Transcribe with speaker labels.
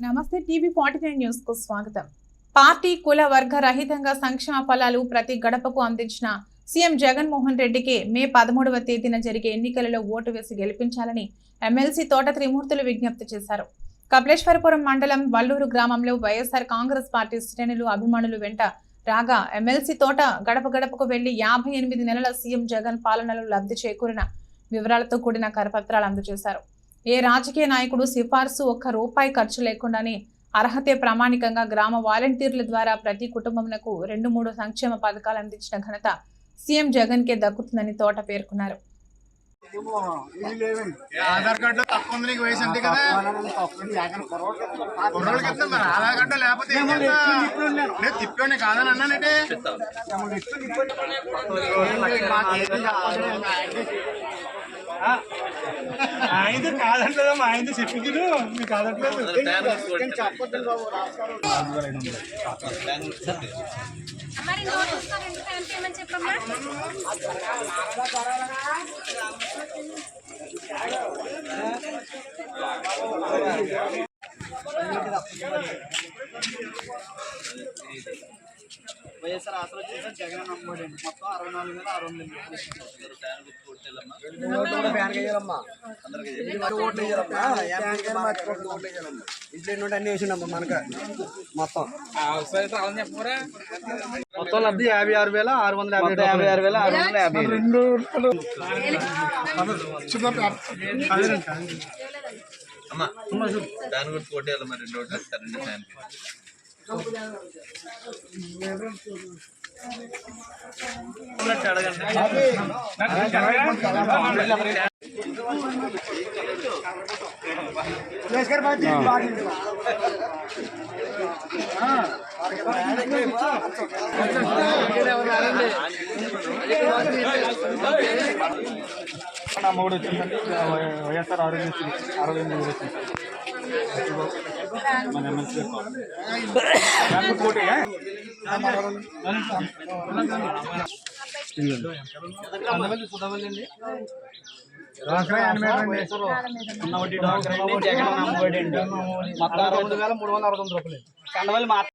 Speaker 1: నమస్తే TV forty nine న్యూస్కు స్వాగతం. పార్టీ కుల వర్గ రహితంగా సంక్షేమ ఫలాలు ప్రతి గడపకు అందించిన సీఎం జగన్మోహన్ రెడ్డికి మే పదమూడవ తేదీన జరిగే ఎన్నికలలో ఓటు వేసి గెలిపించాలని ఎమ్మెల్సీ తోట త్రిమూర్తులు విజ్ఞప్తి చేశారు. కపిలేశ్వరపురం మండలం వల్లూరు గ్రామంలో వైఎస్ఆర్ కాంగ్రెస్ పార్టీ శ్రేణులు అభిమానులు వెంట రాగా ఎమ్మెల్సీ తోట గడప గడపకు వెళ్ళి యాభై ఎనిమిది నెలల సీఎం జగన్ పాలనలో లబ్ధి చేకూరిన వివరాలతో కూడిన కరపత్రాలు అందజేశారు. ఏ రాజకీయ నాయకుడు సిఫార్సు ఒక్క రూపాయి ఖర్చు లేకుండానే అర్హతే ప్రామాణికంగా గ్రామ వాలంటీర్ల ద్వారా ప్రతి కుటుంబమునకు రెండు మూడు సంక్షేమ పథకాలు అందించిన ఘనత సీఎం జగన్ కే దక్కుతుందని తోట పేర్కొన్నారు.
Speaker 2: ఆధార్ కార్డు లో తక్కువ ఉంది నీకు వయసు అంతే కదా? కుర్రోళ్ళకి ఇస్తాం మరి. ఆధార్ కార్డు లేకపోతే ఏం చేస్తా? నేను తిప్పాను కాదని అన్నానంటే
Speaker 3: ఆయనది కాదంటలేదమ్మా ఆయనది చెప్పింది మీకు కాదంటలేదు.
Speaker 4: మరి పంపించమని చెప్పమ్మా
Speaker 5: వైఎస్ఆర్ ఆసరా చేసిన జగన్ నమ్మబడి మొత్తం అరవై నాలుగు వేల ఆరు వందల ఇంట్లో అన్ని వేసిండమ్మా మనక. మొత్తం. మొత్తం లబ్ధి యాభై ఆరు వేల ఆరు వందల యాభై యాభై ఆరు వేల ఆరు వందల యాభై రెండు.
Speaker 6: దాని గురించి రెండు ఓట్లు ఫ్యాన్
Speaker 3: నా మూడు వచ్చిందండి వైఎస్ఆర్ ఆరోగ్యశ్రీ అరవై ఎనిమిది వేలు వచ్చింది
Speaker 5: రెండు వేల మూడు వందల అరవై తొమ్మిది రూపాయలు కండవల్లి